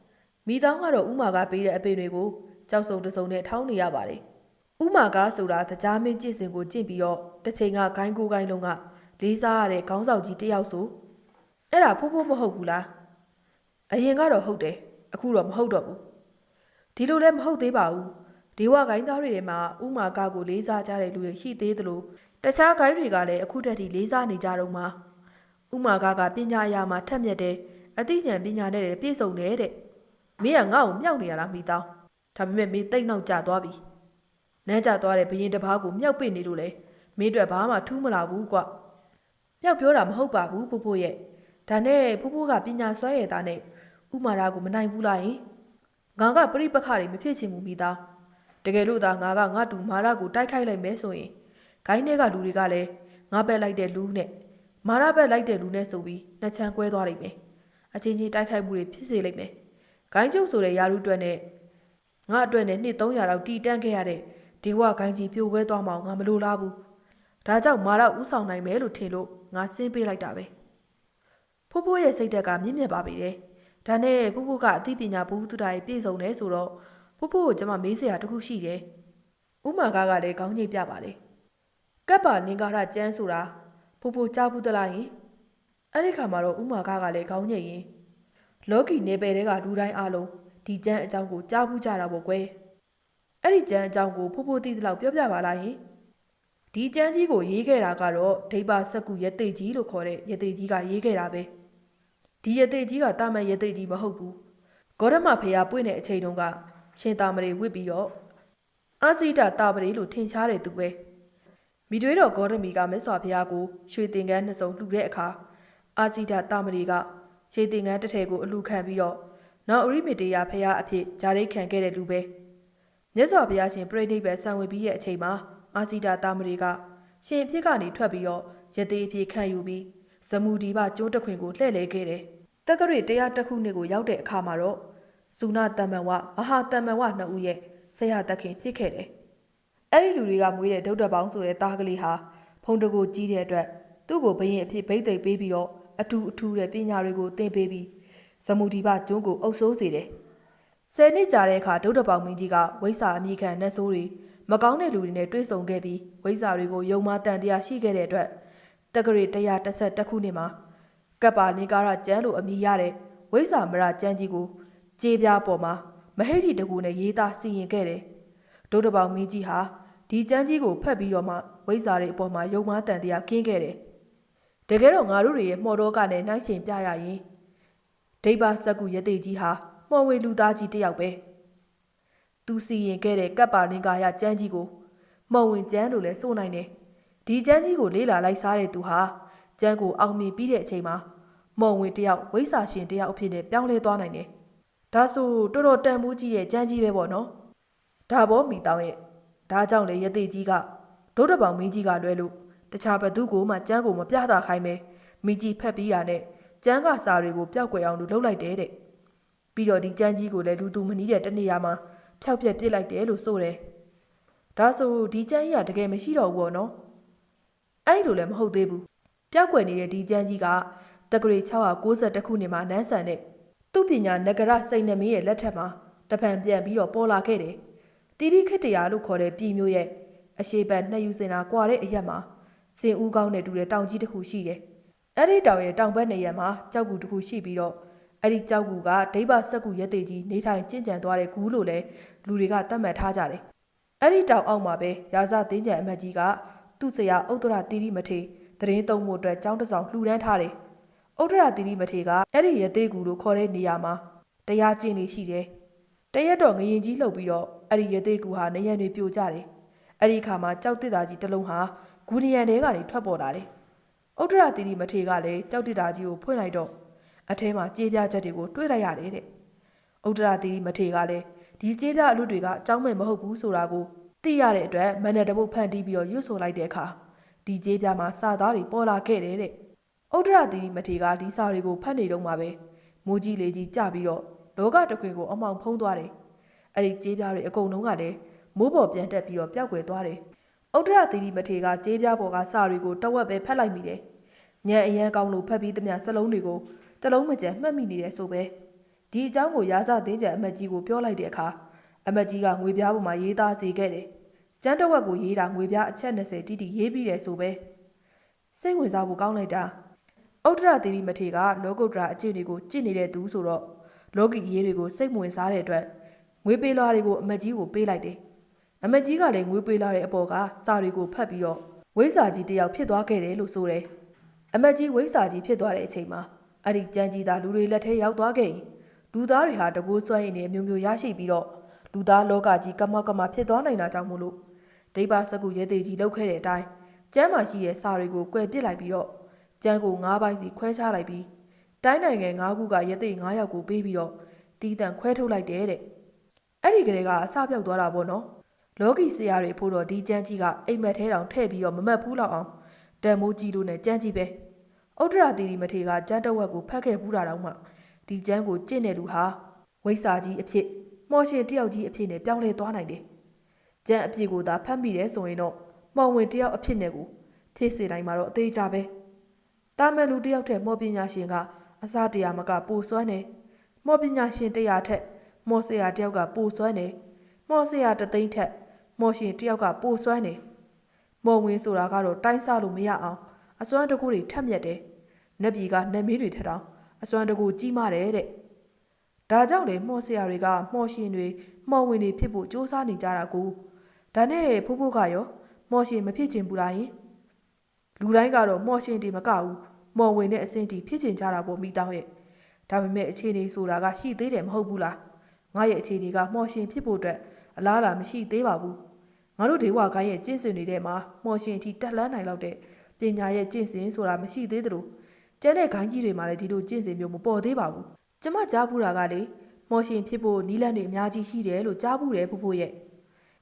မိတောင်းကတော့ဥမာကပေးတဲ့အပင်တွေကိုကြောက်စုံတစုံနဲ့ထောင်းနေရပါတယ်။ဥမာကဆိုတာတကြားမင်းကျင့်စဉ်ကိုကျင့်ပြီးတော့တစ်ချိန်ကဂိုင်းကိုဂိုင်းလုံးကလေးစားရတဲ့ခေါင်းဆောင်ကြီးတစ်ယောက်ဆိုအဲ့ဒါဖိုးဖိုးမဟုတ်ဘူးလား။အရင်ကတော့ဟုတ်တယ်အခုတော့မဟုတ်တော့ဘူး။ဒီလိုလည်းမဟုတ်သေးပါဘူး။ဒေဝဂိုင်းသားတွေထဲမှာဥမာကကိုလေးစားကြတဲ့လူတွေရှိသေးသလိုတခြားဂိုင်းတွေကလည်းအခုတည်းကလေးစားနေကြတော့မှဥမာကကပညာအရာမှာထက်မြက်တဲ့အသိဉာဏ်ပညာနဲ့ပြည့်စုံတယ်တဲ့ မင်းကငါ့ကိုမြောက်နေရလားမိသားဒါပေမဲ့မင်းတိတ်နောက်ကျသွားပြီနန်းကျသွားတဲ့ဘရင်တစ်ပါးကိုမြောက်ပိနေလို့လေမင်းအတွက်ဘာမှထူးမလာဘူးကွမြောက်ပြောတာမဟုတ်ပါဘူးဖိုးဖိုးရဲ့ဒါနဲ့ဖိုးဖိုးကပညာစွမ်းရည်သားနဲ့ဥမာရာကိုမနိုင်ဘူးလားယင်ငါကပြိပခါတွေမဖြစ်ချင်ဘူးမိသားတကယ်လို့သာငါကငါတူမာရကိုတိုက်ခိုက်လိုက်မယ်ဆိုရင်ဂိုင်းထဲကလူတွေကလည်းငါပက်လိုက်တဲ့လူနဲ့မာရပက်လိုက်တဲ့လူနဲ့ဆိုပြီးနှစ်ချမ်းကွဲသွားလိမ့်မယ်အချင်းချင်းတိုက်ခိုက်မှုတွေဖြစ်စေလိမ့်မယ် ဂိုင်းကျုပ်ဆိုတဲ့ယာရုတွက်နဲ့ငါအတွက်နဲ့နှစ်300လောက်တီတန်းခဲ့ရတဲ့ဒေဝဂိုင်းကြီးပြိုခွဲသွားမှောင်ငါမလိုလားဘူးဒါကြောင့်မာတော့ဥဆောင်နိုင်မယ်လို့ထင်လို့ငါစင်းပေးလိုက်တာပဲဖိုးဖိုးရဲ့စိတ်ဓာတ်ကမြင့်မြတ်ပါပြီတဲ့ဒါနဲ့ဖိုးဖိုးကအသိပညာဘုဟုတုဒ္ဒရဲ့ပြည့်စုံတယ်ဆိုတော့ဖိုးဖိုးကိုကျွန်မမေးစရာတစ်ခုရှိတယ်ဥမာကားကလည်းခေါင်းငိတ်ပြပါလေကပ်ပါနင်္ဂါရကျမ်းဆိုတာဖိုးဖိုးကြားဘူးသလားယင်အဲ့ဒီခါမှာတော့ဥမာကားကလည်းခေါင်းငိတ်ရင် လော်ကီနေပယ်တွေကလူတိုင်းအားလုံးဒီကျမ်းအကြောင်းကိုကြားဘူးကြတာပေါ့ကွယ်အဲ့ဒီကျမ်းအကြောင်းကိုဖိုးဖိုးသိသလောက်ပြောပြပါလားယင်ဒီကျမ်းကြီးကိုရေးခဲ့တာကတော့ဒိဗ္ဗစက္ကူရသေးကြီးလို့ခေါ်တဲ့ရသေးကြီးကရေးခဲ့တာပဲဒီရသေးကြီးကတာမန်ရသေးကြီးမဟုတ်ဘူးဂေါရမဖေယာပွင့်တဲ့အချိန်တုန်းကရှင်သာမဏေဝစ်ပြီးတော့အာဇိတတာပရိလို့ထင်ရှားတဲ့သူပဲမိတွေးတော်ဂေါရမီကမြတ်စွာဘုရားကိုရွှေတင်ကန်းနှစ်စုံလှူတဲ့အခါအာဇိတတာမဏေက ခြေတင်ကန်းတစ်ထည်ကိုအလူခံပြီးတော့နောက်အရိမေတေယဖရာအဖြစ်ဂျာရိတ်ခံခဲ့တဲ့လူပဲမြတ်စွာဘုရားရှင်ပြိဋိဘံဆံဝင်ပြီးတဲ့အချိန်မှာအာဇီတာတာမရီကရှင်အဖြစ်ကနေထွက်ပြီးတော့ရသေးအဖြစ်ခံယူပြီးဇမူဒီပကျိုးတခွင်ကိုလှည့်လဲခဲ့တယ်တက္ကရာတရားတစ်ခုနှစ်ကိုရောက်တဲ့အခါမှာတော့ဇူနာတမ္မန်ဝမဟာတမ္မန်ဝနှစ်ဦးရဲ့ဆရာတခင်ဖြစ်ခဲ့တယ်အဲ့ဒီလူတွေကမွေးတဲ့ဒုတ်တပေါင်းဆိုတဲ့သားကလေးဟာဖုံတကိုကြီးတဲ့အတွက်သူ့ကိုဘရင်အဖြစ်ဗိတ်သိပ်ပေးပြီးတော့ အထူးအထူးတဲ့ပညာတွေကိုသင်ပေးပြီးဇမူဒီပကျွန်းကိုအုပ်ဆိုးစေတယ်။ဆယ်နှစ်ကြာတဲ့အခါဒုတ်တပေါင်းမင်းကြီးကဝိဆာအမိခံနှက်ဆိုးတွေမကောင်းတဲ့လူတွေနဲ့တွေ့ဆုံခဲ့ပြီးဝိဆာတွေကိုယုံမတန်တရားရှိခဲ့တဲ့အတွက်တက္ကရာ130ခုနှစ်မှာကပ်ပါနေကာရကျန်းလိုအမိရတဲ့ဝိဆာမရကျန်းကြီးကိုကြေးပြားပေါ်မှာမဟိတ်တီတကူနဲ့ရေးသားစီရင်ခဲ့တယ်။ဒုတ်တပေါင်းမင်းကြီးဟာဒီကျန်းကြီးကိုဖတ်ပြီးတော့မှဝိဇ္ဇာတွေအပေါ်မှာယုံမတန်တရားကင်းခဲ့တယ်။ တကယ်တော့ငါတို့တွေရဲ့မော်တော်ကနဲ့နှိုင်းရှင်ပြရရင်ဒိဗ္ဗစက္ကူရသေးကြီးဟာမော်ဝေလူသားကြီးတစ်ယောက်ပဲ။သူစီရင်ခဲ့တဲ့ကပ်ပါနင်္ကာရကျန်းကြီးကိုမော်ဝင်ကျန်းလို့လဲဆိုနိုင်တယ်။ဒီကျန်းကြီးကိုလေးလာလိုက်စားတဲ့သူဟာကျန်းကိုအောင်မြင်ပြီးတဲ့အချိန်မှာမော်ဝင်တစ်ယောက်ဝိဇ္ဇာရှင်တစ်ယောက်အဖြစ်နဲ့ပြောင်းလဲသွားနိုင်တယ်။ဒါဆိုတော်တော်တန်ဖိုးကြီးတဲ့ကျန်းကြီးပဲပေါ့နော်။ဒါဘောမိတောင်းရဲ့ဒါကြောင့်လေရသေးကြီးကဒုတ်တပောင်မင်းကြီးကလွဲလို့ တခြားဘသူကိုမှကျန်းကိုမပြတာခိုင်းပဲမိကြီးဖက်ပြီးရတဲ့ကျန်းကစာတွေကိုပျောက်ကွယ်အောင်လို့လှုပ်လိုက်တယ်တဲ့ပြီးတော့ဒီကျန်းကြီးကိုလည်းလူသူမနီးတဲ့တနေရာမှာဖျောက်ပြက်ပစ်လိုက်တယ်လို့ဆိုတယ်ဒါဆိုဒီကျန်းကြီးကတကယ်မရှိတော့ဘူးပေါ့နော်အဲ့လိုလည်းမဟုတ်သေးဘူးပျောက်ကွယ်နေတဲ့ဒီကျန်းကြီးကတက္ကရာ692ခုနှစ်မှာနန်းဆန်တဲ့သူ့ပညာနဂရစိတ်နှမင်းရဲ့လက်ထက်မှာတပံပြန်ပြီးတော့ပေါ်လာခဲ့တယ်တီရီခစ်တရာလို့ခေါ်တဲ့ပြည်မျိုးရဲ့အရှိပတ်နှစ်ယူစင်တာကွာတဲ့အရက်မှာ စင်ဦးကောင်းနဲ့တူတဲ့တောင်ကြီးတစ်ခုရှိတယ်။အဲ့ဒီတောင်ရဲ့တောင်ဘက်နေရာမှာကြောက်ကူတစ်ခုရှိပြီးတော့အဲ့ဒီကြောက်ကူကဒိဗ္ဗစက်ကူရက်သေးကြီးနေထိုင်ကျင့်ကြံသွားတဲ့ကူလို့လဲလူတွေကသတ်မှတ်ထားကြတယ်။အဲ့ဒီတောင်အောက်မှာပဲရာဇသင်းကြံအမတ်ကြီးကသူ့ဆရာဥဒ္ဒရာတီရီမထေသတင်းသုံးမှုအတွက်ကြောင်းတစ်ဆောင်လှူဒန်းထားတယ်။ဥဒ္ဒရာတီရီမထေကအဲ့ဒီရက်သေးကူလို့ခေါ်တဲ့နေရာမှာတရားကျင့်နေရှိတယ်။တရက်တော့ငရင်ကြီးလှုပ်ပြီးတော့အဲ့ဒီရသေးကူဟာနေရံတွေပြိုကျတယ်။အဲ့ဒီခါမှာကြောက်တစ်သားကြီးတစ်လုံးဟာ ဂူနီယန်တဲကနေထွက်ပေါ်လာတယ်။ဥဒ္ဒရာတီတီမထေကလည်းကြောက်တစ်သားကြီးကိုဖွင့်လိုက်တော့အထဲမှာကြေးပြားချက်တွေကိုတွေ့လိုက်ရတယ်တဲ့။ဥဒ္ဒရာတီတီမထေကလည်းဒီကြေးပြားအလူတွေကအကြောင်းမဲ့မဟုတ်ဘူးဆိုတာကိုသိရတဲ့အတွက်မန်နယ်တပုတ်ဖန်တီးပြီးတော့ရွတ်ဆိုလိုက်တဲ့အခါဒီကြေးပြားမှာစာသားတွေပေါ်လာခဲ့တယ်တဲ့။ဥဒ္ဒရာတီတီမထေကဒီစာတွေကိုဖတ်နေတော့မှပဲမိုးကြီးလေကြီးကြပြီးတော့လောကတခွင်ကိုအမောင်ဖုံးသွားတယ်။အဲ့ဒီကြေးပြားတွေအကုန်လုံးကလည်းမိုးပေါ်ပြန်တက်ပြီးတော့ပျောက်ကွယ်သွားတယ်။ ဥဒ္ဒရာသီရိမထေကကြေးပြားပေါ်ကစာတွေကိုတဝက်ပဲဖတ်လိုက်မိတယ်။ညံအရန်ကောင်းလို့ဖတ်ပြီးသမျှစလုံးတွေကိုတလုံးမကျန်မှတ်မိနေတယ်ဆိုပဲ။ဒီအကြောင်းကိုရာဇသင်းကျန်အမတ်ကြီးကိုပြောလိုက်တဲ့အခါအမတ်ကြီးကငွေပြားပေါ်မှာရေးသားစီခဲ့တယ်။ကျန်းတဝက်ကိုရေးတာငွေပြားအချက်20တိတိရေးပြီးတယ်ဆိုပဲ။စိတ်ဝင်စားဖို့ကောင်းလိုက်တာ။ဥဒ္ဒရာသီရိမထေကလောကုတ္တရာအကျင့်တွေကိုကြင့်နေတဲ့သူဆိုတော့လောကီရေးတွေကိုစိတ်ဝင်စားတဲ့အတွက်ငွေပေးလွှားတွေကိုအမတ်ကြီးကိုပေးလိုက်တယ်။ အမတ်ကြီးကလည်းငွေပေးလာတဲ့အပေါ်ကစာတွေကိုဖတ်ပြီးတော့ဝိစာကြီးတယောက်ဖြစ်သွားခဲ့တယ်လို့ဆိုတယ်။အမတ်ကြီးဝိစာကြီးဖြစ်သွားတဲ့အချိန်မှာအဲ့ဒီကြမ်းကြီးသားလူတွေလက်ထဲရောက်သွားခဲ့ရင်လူသားတွေဟာတကူစွန့်ရင်နေမျိုးမျိုးရရှိပြီးတော့လူသားလောကကြီးကမောက်ကမဖြစ်သွားနိုင်တာကြောင့်မို့လို့ဒိဗ္ဗစကုရဲသေးကြီးလောက်ခဲ့တဲ့အတိုင်းကျမ်းမာရှိတဲ့စာတွေကိုကွယ်ပစ်လိုက်ပြီးတော့ကျမ်းကို၅ပိုင်းစီခွဲခြားလိုက်ပြီးတိုင်းနိုင်ငံ၅ခုကရဲသေး၅ယောက်ကိုပေးပြီးတော့တီးတန့်ခွဲထုတ်လိုက်တယ်တဲ့အဲ့ဒီကလေးကအစပြောက်သွားတာပေါ့နော် လောကီဆရာတွေဖို့တော့ဒီကျန်းကြီးကအိမ်မက်ထဲတောင်ထည့်ပြီးတော့မမတ်ဘူးလောက်အောင်တန်မိုးကြီးလို့နဲ့ကျန်းကြီးပဲဥဒ္ဒရာတီရီမထေကကျန်းတဝက်ကိုဖတ်ခဲ့ဘူးတာတော့မှဒီကျန်းကိုကျင့်တဲ့လူဟာဝိစာကြီးအဖြစ်မမော်ရှင်တယောက်ကြီးအဖြစ်နဲ့ပြောင်းလဲသွားနိုင်တယ်။ကျန်အပြစ်ကိုသာဖတ်မိတယ်ဆိုရင်တော့မော်ဝင်တယောက်အဖြစ်နဲ့ကိုဖြည့်စေနိုင်မှာတော့အသေးချပဲ။တာမယ်လူတယောက်ထက်မော်ပညာရှင်ကအစားတရာမကပိုစွမ်းတယ်။မော်ပညာရှင်တရာထက်မော်ဆရာတယောက်ကပိုစွမ်းတယ်။ မော်ဆရာတသိန်းထက်မော်ရှင်တယောက်ကပိုစွမ်းတယ်။မော်ဝင်ဆိုတာကတော့တိုင်းစားလို့မရအောင်အစွမ်းတကူတွေထက်မြက်တယ်။နက်ပြည်ကနတ်မင်းတွေထက်တောင်အစွမ်းတကူကြီးမားတယ်တဲ့။ဒါကြောင့်လေမော်ဆရာတွေကမော်ရှင်တွေမော်ဝင်တွေဖြစ်ဖို့စ조사နေကြတာကိုဒါနဲ့ဖိုးဖိုးကရောမော်ရှင်မဖြစ်ချင်ဘူးလားယင်လူတိုင်းကတော့မော်ရှင်တွေမကဘူးမော်ဝင်တဲ့အဆင့်တီဖြစ်ချင်ကြတာပေါ့မိတောင်းရဲ့ဒါပေမဲ့အခြေအနေဆိုတာကရှိသေးတယ်မဟုတ်ဘူးလားငါရဲ့အခြေအနေကမော်ရှင်ဖြစ်ဖို့အတွက် အလားအလာမရှိသေးပါဘူးငါတို့ဒေဝကိုင်းရဲ့ကျင့်စဉ်တွေထဲမှာမော်ရှင်အထိတက်လှမ်းနိုင်လောက်တဲ့ပညာရဲ့ကျင့်စဉ်ဆိုတာမရှိသေးသလိုကျန်တဲ့ဂိုင်းကြီးတွေမှာလည်းဒီလိုကျင့်စဉ်မျိုးမပေါ်သေးပါဘူးကျမကြားဘူးတာကလေမော်ရှင်ဖြစ်ဖို့နီးလန်းတွေအများကြီးရှိတယ်လို့ကြားဘူးတယ်ဖို့ဖို့ရဲ့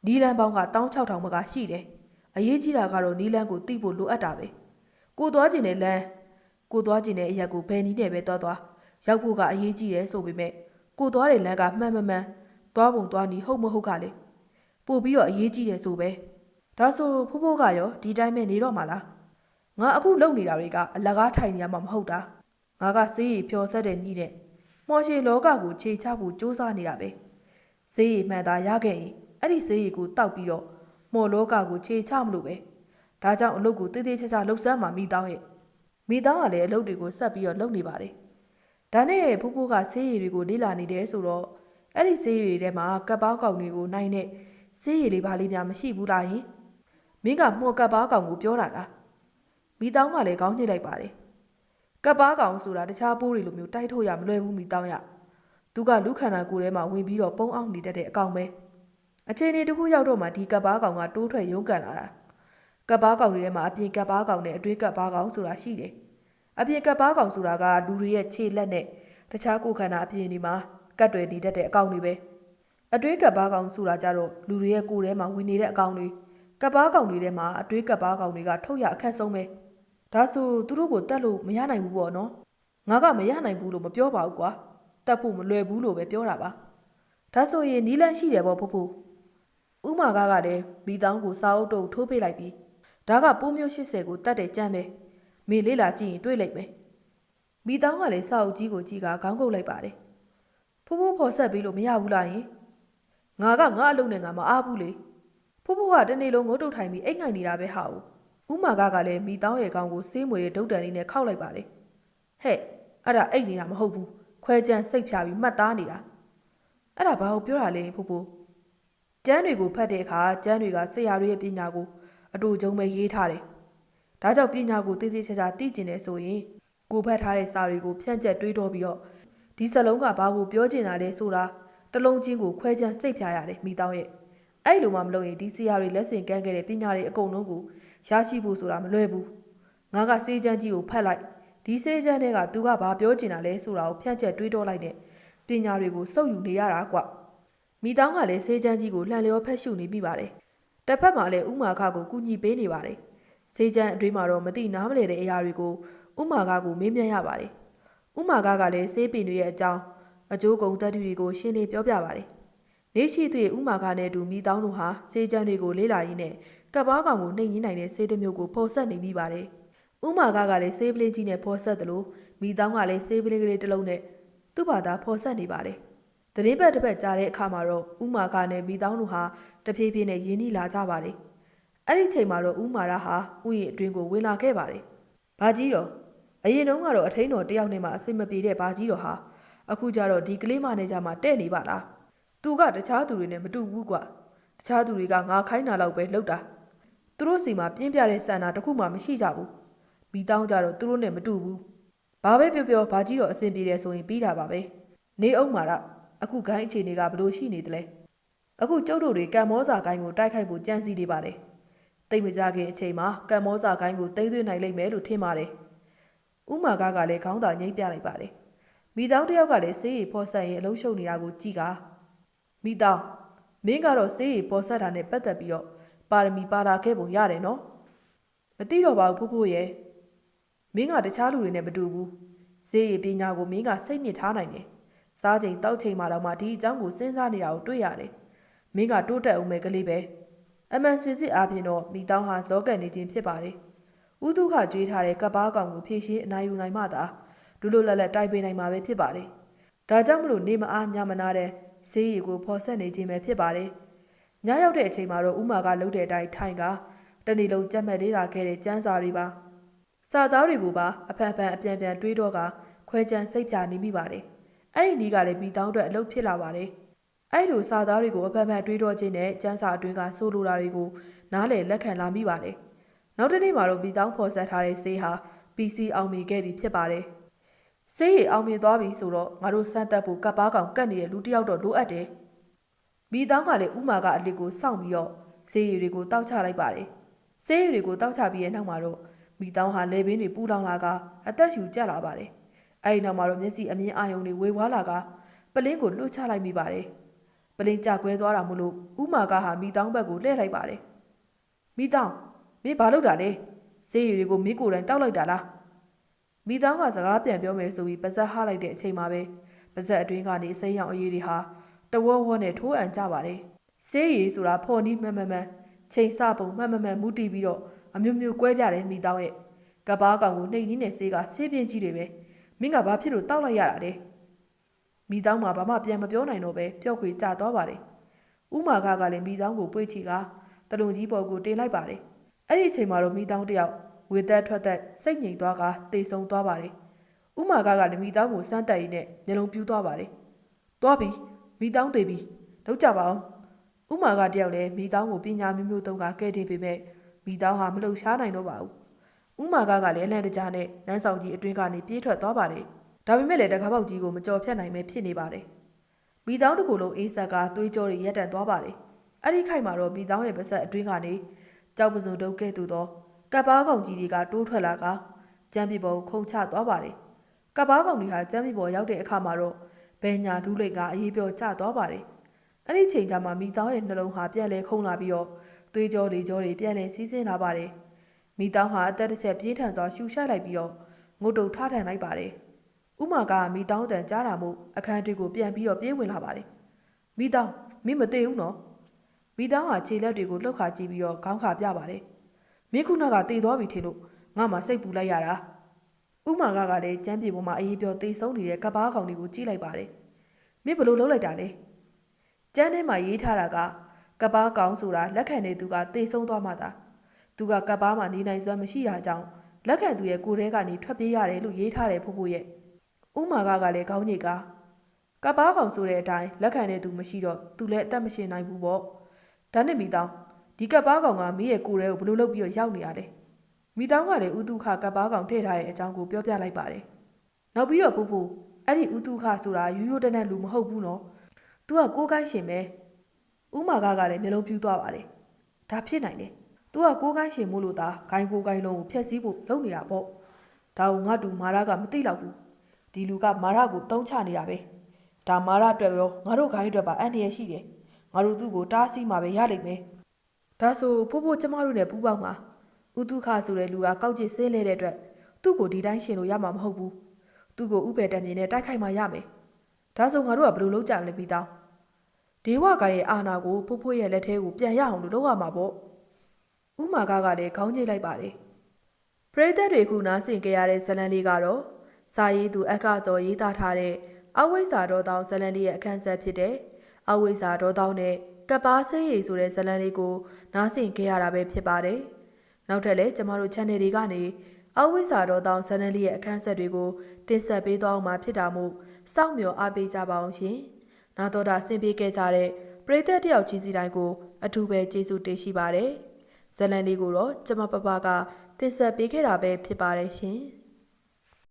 နီးလန်းပေါင်းက16000မကရှိတယ်အရေးကြီးတာကတော့နီးလန်းကိုသိဖို့လိုအပ်တာပဲကိုသွားကျင်တဲ့လမ်းကိုသွားကျင်တဲ့အရက်ကိုဘယ်နည်းနဲ့ပဲသွားသွားရောက်ဖို့ကအရေးကြီးတယ်ဆိုပေမဲ့ကိုသွားတဲ့လမ်းကမှန်မှန်မှန် သွားပုံသွားနီးဟုတ်မဟုတ်ကလေပို့ပြီးတော့အရေးကြီးတယ်ဆိုပဲဒါဆိုဖိုးဖိုးကရောဒီတိုင်းပဲနေတော့မှာလားငါအခုလုပ်နေတာတွေကအလကားထိုင်နေရမှာမဟုတ်တာငါကစေးရီဖြော်ဆက်တဲ့ညီတဲ့မော်ရှေလောကကိုခြေချဖို့စူးစမ်းနေတာပဲစေးရီမှန်တာရခဲ့ရင်အဲ့ဒီစေးရီကိုတောက်ပြီးတော့မော်လောကကိုခြေချမလို့ပဲဒါကြောင့်အလုပ်ကိုတေးသေးချာချာလှုပ်ဆမ်းမှမိတောင်းရဲ့မိတောင်းကလည်းအလုပ်တွေကိုဆက်ပြီးတော့လုပ်နေပါတယ်ဒါနဲ့ဖိုးဖိုးကစေးရီတွေကိုလေ့လာနေတယ်ဆိုတော့ အဲ့ဒီစေးရီတွေထဲမှာကပ်ပေါင်းကောင်တွေကိုနိုင်တဲ့စေးရည်လေးပါလေးများမရှိဘူးလားယင်မင်းကမှော်ကပ်ပါကောင်ကိုပြောတာလားမိတောင်းကလည်းခေါင်းညှိလိုက်ပါတယ်ကပ်ပါကောင်ဆိုတာတခြားပိုးတွေလိုမျိုးတိုက်ထုတ်ရမလွယ်ဘူးမိတောင်းရသူကလူခန္ဓာကိုယ်ထဲမှာဝင်ပြီးတော့ပုံအောင်နေတတ်တဲ့အကောင်ပဲအချိန်လေးတစ်ခုရောက်တော့မှဒီကပ်ပါကောင်ကတိုးထွက်ရုန်းကန်လာတာကပ်ပါကောင်တွေထဲမှာအပြင်ကပ်ပါကောင်နဲ့အတွေးကပ်ပါကောင်ဆိုတာရှိတယ်အပြင်ကပ်ပါကောင်ဆိုတာကလူတွေရဲ့ခြေလက်နဲ့တခြားကိုယ်ခန္ဓာအပြင်တွေမှာ ကတ်တွေနေတတ်တဲ့အကောင်တွေပဲအတွေးကပ်ပါကောင်ဆိုတာကြတော့လူတွေရဲ့ကိုယ်ထဲမှာဝင်နေတဲ့အကောင်တွေကပ်ပါကောင်တွေထဲမှာအတွေးကပ်ပါကောင်တွေကထုတ်ရအခက်ဆုံးပဲဒါဆိုသူတို့ကိုတတ်လို့မရနိုင်ဘူးပေါ့နော်ငါကမရနိုင်ဘူးလို့မပြောပါဘူးကွာတတ်ဖို့မလွယ်ဘူးလို့ပဲပြောတာပါဒါဆိုရင်နီးလန်းရှိတယ်ပေါ့ဖို့ဖို့ဥမာကကလည်းမိတောင်းကိုစာအုပ်တုပ်ထိုးပေးလိုက်ပြီးဒါကပိုးမျိုး80ကိုတတ်တဲ့ကြမ်းပဲမေလေးလာကြည့်ရင်တွေ့လိုက်မယ်မိတောင်းကလည်းစာအုပ်ကြီးကိုကြည့်ကခေါင်းကုပ်လိုက်ပါတယ် ဖိုးဖိုးဖော်ဆက်ပြီးလို့မရဘူးလားယင်ငါကငါအလုပ်နဲ့ငါမအားဘူးလေဖိုးဖိုးကတနေ့လုံးငိုးတုတ်ထိုင်ပြီးအိတ်ငိုင်နေတာပဲဟာဦးဥမာကကလည်းမိတောင်းရဲ့ကောင်းကိုဆေးမွေတဲ့ဒုတ်တန်လေးနဲ့ခောက်လိုက်ပါလေဟဲ့အဲ့ဒါအိတ်နေတာမဟုတ်ဘူးခွဲကြမ်းစိတ်ဖြာပြီးမှတ်သားနေတာအဲ့ဒါဘာကိုပြောတာလဲဖိုးဖိုးကျမ်းတွေကိုဖတ်တဲ့အခါကျမ်းတွေကဆရာတွေရဲ့ပညာကိုအတူကြုံပဲရေးထားတယ်ဒါကြောင့်ပညာကိုသိသိချာချာသိကျင်တယ်ဆိုရင်ကိုဖတ်ထားတဲ့စာတွေကိုဖြန့်ကျက်တွေးတောပြီးတော့ ဒီစလုံးကဘာကိုပြောချင်တာလဲဆိုတာတလုံးချင်းကိုခွဲချမ်းစိတ်ဖြာရတယ်မိတောင်းရဲ့အဲ့လိုမှမလုပ်ရင်ဒီစီယာတွေလက်ဆင့်ကမ်းခဲ့တဲ့ပညာတွေအကုန်လုံးကိုရရှိဖို့ဆိုတာမလွယ်ဘူးငါကစေးချမ်းကြီးကိုဖတ်လိုက်ဒီစေးချမ်းတွေကသူကဘာပြောချင်တာလဲဆိုတာကိုဖြန့်ချက်တွေးတောလိုက်တဲ့ပညာတွေကိုစုပ်ယူနေရတာကွမိတောင်းကလည်းစေးချမ်းကြီးကိုလှန်လျောဖက်ရှုနေမိပါတယ်တစ်ဖက်မှာလည်းဥမာခကိုကူညီပေးနေပါတယ်စေးချမ်းအတွင်းမှာတော့မသိနားမလဲတဲ့အရာတွေကိုဥမာခကိုမေးမြန်းရပါတယ် ဥမာခကလည်းစေးပင်တွေရဲ့အကြောင်းအကျိုးကုန်သက်တွေကိုရှင်းလင်းပြောပြပါတယ်။နေရှိသူရဲ့ဥမာကနဲ့အတူမိတောင်းတို့ဟာစေချမ်းတွေကိုလေးလာရင်းနဲ့ကပ်ပါးကောင်ကိုနှိမ်ရင်းနိုင်တဲ့စေးတစ်မျိုးကိုဖော်ဆက်နေမိပါတယ်။ဥမာကကလည်းစေးပလင်းကြီးနဲ့ဖော်ဆက်တယ်လို့မိတောင်းကလည်းစေးပလင်းကလေးတစ်လုံးနဲ့သူ့ဘာသာဖော်ဆက်နေပါတယ်။တရင်ဘက်တစ်ပတ်ကြားတဲ့အခါမှာတော့ဥမာကနဲ့မိတောင်းတို့ဟာတဖြည်းဖြည်းနဲ့ရင်းနှီးလာကြပါတယ်။အဲ့ဒီချိန်မှာတော့ဥမာရဟာဥယျာဉ်အတွင်းကိုဝင်လာခဲ့ပါတယ်။ဘာကြီးတော့ အရင်တုန်းကတော့အထိန်တော်တယောက်နဲ့မှအစိမပြေတဲ့ဘာကြီးတော်ဟာအခုကျတော့ဒီကလေးမနဲ့ကြမှာတဲ့နေပါလားသူကတခြားသူတွေနဲ့မတူဘူးကွာတခြားသူတွေကငါခိုင်းတာလောက်ပဲလုပ်တာသူတို့စီမှာပြင်းပြတဲ့ဆန္ဒတစ်ခုမှမရှိကြဘူးမိတောင်းကြတော့သူတို့နဲ့မတူဘူးဘာပဲပြောပြောဘာကြီးတော့အဆင်ပြေတယ်ဆိုရင်ပြီးတာပါပဲနေအောင်မာတော့အခုဂိုင်းအခြေအနေကဘလို့ရှိနေသလဲအခုကျုပ်တို့တွေကံမောစာဂိုင်းကိုတိုက်ခိုက်ဖို့ကြံစည်နေပါတယ်တိတ်မကြခင်အချိန်မှာကံမောစာဂိုင်းကိုတိမ့်သွင်းနိုင်လိမ့်မယ်လို့ထင်ပါတယ် ဥမာကကလည်းခေါင်းသာငိမ့်ပြလိုက်ပါတယ်မိတောင်းတယောက်ကလည်းဆေးရည်ဖော်ဆက်ရင်အလုံးရှုံနေတာကိုကြည်ကမိတောင်းမင်းကတော့ဆေးရည်ဖော်ဆက်တာနဲ့ပတ်သက်ပြီးတော့ပါရမီပါလာခဲ့ပုံရတယ်နော်မသိတော့ပါဘူးဖိုးဖိုးရဲ့မင်းကတခြားလူတွေနဲ့မတူဘူးဆေးရည်ပညာကိုမင်းကစိတ်နစ်ထားနိုင်တယ်စားချိန်တောက်ချိန်မှတော့မှဒီအကြောင်းကိုစဉ်းစားနေတာကိုတွေ့ရတယ်မင်းကတိုးတက်အောင်မဲ့ကလေးပဲအမှန်စင်စစ်အားဖြင့်တော့မိတောင်းဟာဇောကန်နေခြင်းဖြစ်ပါတယ် ဥဒုခကြွေးထားတဲ့ကပ္ပားကောင်ကိုဖြည့်ရှင်းအနိုင်ယူနိုင်မှသာလူလိုလက်လက်တိုက်ပေးနိုင်မှာပဲဖြစ်ပါတယ်ဒါကြောင့်မလို့နေမအားညမနာတဲ့ဆေးရည်ကိုဖော်ဆက်နေခြင်းပဲဖြစ်ပါတယ်ညရောက်တဲ့အချိန်မှာတော့ဥမာကလှုပ်တဲ့အတိုင်းထိုင်ကတနေ့လုံးကြက်မှတ်လေးလာခဲ့တဲ့ကျန်းစာတွေပါစာသားတွေကိုပါအဖန်ဖန်အပြန်ပြန်တွေးတော့ကခွဲချမ်းစိတ်ဖြာနေမိပါတယ်။အဲ့ဒီနီးကလည်းမိတောင်းအတွက်အလုပ်ဖြစ်လာပါတယ်။အဲ့လိုစာသားတွေကိုအဖန်ဖန်တွေးတော့ခြင်းနဲ့ကျန်းစာအတွင်းကဆိုလိုတာတွေကိုနားလည်လက်ခံလာမိပါတယ်။ နောက်တစ်နေ့မှာတော့မိတောင်းဖော်ဆက်ထားတဲ့ဆေးဟာ PC အောင်မြင်ခဲ့ပြီဖြစ်ပါတယ်။ဆေးရည်အောင်မြင်သွားပြီဆိုတော့ငါတို့စမ်းသက်ဖို့ကပ်ပါကောင်ကတ်နေတဲ့လူတစ်ယောက်တော့လိုအပ်တယ်။မိတောင်းကလည်းဥမာကအလစ်ကိုစောင့်ပြီးတော့ဆေးရည်တွေကိုတောက်ချလိုက်ပါတယ်။ဆေးရည်တွေကိုတောက်ချပြီးရဲ့နောက်မှာတော့မိတောင်းဟာလေပင်တွေပူလောင်လာကအသက်ရှူကျက်လာပါတယ်။အဲဒီနောက်မှာတော့မျက်စိအမြင်အာရုံတွေဝေဝါးလာကပလင်းကိုလှုပ်ချလိုက်မိပါတယ်။ပလင်းကြကွဲသွားတာမို့လို့ဥမာကဟာမိတောင်းဘက်ကိုလှည့်လိုက်ပါတယ်။မိတောင်း မင်းဘာလုပ်တာလဲ။ဆေးရည်တွေကိုမင်းကိုယ်တိုင်တောက်လိုက်တာလား။မိတောင်းကစကားပြန်ပြောမယ်ဆိုပြီးပါဇက်ဟလိုက်တဲ့အချိန်မှာပဲပါဇက်အတွင်းကနေစိမ်းရောင်အရေးတွေဟာတဝေါဝေါနဲ့ထိုးအံကြပါတယ်။ဆေးရည်ဆိုတာဖော်နီးမှန်မှန်မှန်ချိန်ဆပုံမှန်မှန်မှန်မူတည်ပြီးတော့အမျိုးမျိုးကွဲပြားတဲ့မိတောင်းရဲ့ကပ္ပားကောင်ကိုနှိမ်နှင်းတဲ့ဆေးကဆေးပြင်းကြီးတွေပဲမင်းကဘာဖြစ်လို့တောက်လိုက်ရတာလဲမိတောင်းမှာဘာမှပြန်မပြောနိုင်တော့ပဲပျောက်ခွေကျသွားပါတယ်ဥမာကကလည်းမိတောင်းကိုပွေ့ချီကတလုံကြီးပေါ်ကိုတင်လိုက်ပါတယ် အဲ့ဒီအချိန်မှာတော့မိတောင်းတယောက်ဝေသက်ထွက်သက်စိတ်ငြိမ်သွားကတေဆုံသွားပါတယ်ဥမာကကလည်းမိတောင်းကိုစမ်းတက်ရင်းနဲ့မျက်လုံးပြူးသွားပါတယ်သွားပြီမိတောင်းသေးပြီလောက်ကြပါအောင်ဥမာကတယောက်လည်းမိတောင်းကိုပညာမျိုးမျိုးသုံးကကဲတင်ပေမဲ့မိတောင်းဟာမလှုပ်ရှားနိုင်တော့ပါဘူးဥမာကကလည်းအလန့်တကြားနဲ့နန်းဆောင်ကြီးအတွင်းကနေပြေးထွက်သွားပါတယ်ဒါပေမဲ့လည်းတကားပေါက်ကြီးကိုမကြော်ဖြတ်နိုင်ပဲဖြစ်နေပါတယ်မိတောင်းတစ်ခုလုံးအေးဆက်ကသွေးကြောတွေရက်တန့်သွားပါတယ်အဲ့ဒီခိုက်မှာတော့မိတောင်းရဲ့ပါဆက်အတွင်းကနေ ကြောက်ပစုံတုပ်ကဲ့သို့သောကပ်ပါးကောင်ကြီးတွေကတိုးထွက်လာကကျမ်းပြပေါ်ကိုခုန်ချသွားပါတယ်ကပ်ပါးကောင်တွေဟာကျမ်းပြပေါ်ရောက်တဲ့အခါမှာတော့ဘယ်ညာဒူးလိတ်ကအရေးပြောကျသွားပါတယ်အဲ့ဒီချိန်ကျမှမိတောင်းရဲ့နှလုံးဟာပြန်လဲခုန်လာပြီးတော့သွေးကြောလေကြောတွေပြန်လဲစီးဆင်းလာပါတယ်မိတောင်းဟာအသက်တစ်ချက်ပြေးထန်စွာရှူရှိုက်လိုက်ပြီးတော့ငုတ်တုတ်ထထန်လိုက်ပါတယ်ဥမာကမိတောင်းတန်ကြားတာမို့အခန်းတွေကိုပြန်ပြီးတော့ပြေးဝင်လာပါတယ်မိတောင်းမင်းမသေးဘူးနော် မိတောင်းဟာခြေလက်တွေကိုလှုပ်ခါကြည့်ပြီးတော့ခေါင်းခါပြပါတယ်မင်းခုနကတေသွားပြီထင်လို့ငါမှစိတ်ပူလိုက်ရတာဥမာကကလည်းကျမ်းပြေပေါ်မှာအေးပြောတေဆုံးနေတဲ့ကပ္ပားကောင်တွေကိုကြည့်လိုက်ပါတယ်မင်းဘလို့လှုပ်လိုက်တာလဲကျမ်းထဲမှာရေးထားတာကကပ္ပားကောင်ဆိုတာလက်ခံနေသူကတေဆုံးသွားမှသာသူကကပ္ပားမှာနေနိုင်စွမ်းမရှိတာကြောင့်လက်ခံသူရဲ့ကိုယ်ထဲကနေထွက်ပြေးရတယ်လို့ရေးထားတယ်ဖို့ဖို့ရဲ့ဥမာကကလည်းခေါင်းညိတ်ကကပ္ပားကောင်ဆိုတဲ့အတိုင်းလက်ခံတဲ့သူမရှိတော့သူလည်းအသက်မရှင်နိုင်ဘူးပေါ့ ဒါနဲ့မိတောင်းဒီကပ္ပားကောင်ကမင်းရဲ့ကိုယ်ထဲကိုဘလို့လုပ်ပြီးတော့ရောက်နေရလဲမိတောင်းကလည်းဥတုခကပ္ပားကောင်ထည့်ထားတဲ့အကြောင်းကိုပြောပြလိုက်ပါတယ်နောက်ပြီးတော့ဖို့ဖို့အဲ့ဒီဥတုခဆိုတာရိုးရိုးတနက်လူမဟုတ်ဘူးနော်သူကကိုးကိုင်းရှင်ပဲဥမာကကလည်းမျိုးလုံးပြူးသွားပါတယ်ဒါဖြစ်နိုင်တယ်သူကကိုးကိုင်းရှင်မို့လို့သာဂိုင်းကိုးကိုင်းလုံးကိုဖျက်ဆီးဖို့လုပ်နေတာပေါ့ဒါကိုငါတူမာရကမသိတော့ဘူးဒီလူကမာရကိုတုံးချနေတာပဲဒါမာရအတွက်ရောငါတို့ဂိုင်းအတွက်ပါအန္တရာယ်ရှိတယ် ငါတို့သူ့ကိုတားဆီးမှာပဲရလိမ့်မယ်ဒါဆိုဖိုးဖိုးကျမတို့နဲ့ပူးပေါင်းပါဥတုခဆိုတဲ့လူကကောက်ကျစ်ဆင်းလဲတဲ့အတွက်သူ့ကိုဒီတိုင်းရှင်လို့ရမှာမဟုတ်ဘူးသူ့ကိုဥပယ်တံမြင်နဲ့တိုက်ခိုက်မှရမယ်ဒါဆိုငါတို့ကဘယ်လိုလုပ်ကြမလဲပြီးတော့ဒေဝကရဲ့အာနာကိုဖိုးဖိုးရဲ့လက်ထဲကိုပြန်ရအောင်လို့လုပ်ရမှာပေါ့ဥမာကကလည်းခေါင်းကြီးလိုက်ပါတယ်ပရိသတ်တွေခုနားဆင်ကြရတဲ့ဇလန်လေးကတော့စာရေးသူအခကျော်ရေးသားထားတဲ့ အဝိဇ္ဇာတော်တောင်းဇလန်လေးရဲ့အခန်းဆက်ဖြစ်တဲ့ အဝိဇ္ဇာတော်တောင်းနဲ့ကပ္ပါဆေးရည်ဆိုတဲ့ဇလန်လေးကိုနားဆင်ကြရတာပဲဖြစ်ပါတယ်။နောက်ထပ်လည်းကျမတို့ channel တွေကနေအဝိဇ္ဇာတော်တောင်းဇလန်လေးရဲ့အခန်းဆက်တွေကိုတင်ဆက်ပေးသွားအောင်မှာဖြစ်တာမို့စောင့်မျှော်အားပေးကြပါအောင်ရှင်။နာတော်တာဆင်ပေးခဲ့ကြတဲ့ပရိသတ်တယောက်ချင်းစီတိုင်းကိုအထူးပဲကျေးဇူးတင်ရှိပါတယ်။ဇလန်လေးကိုတော့ကျမပပကတင်ဆက်ပေးခဲ့တာပဲဖြစ်ပါတယ်ရှင်။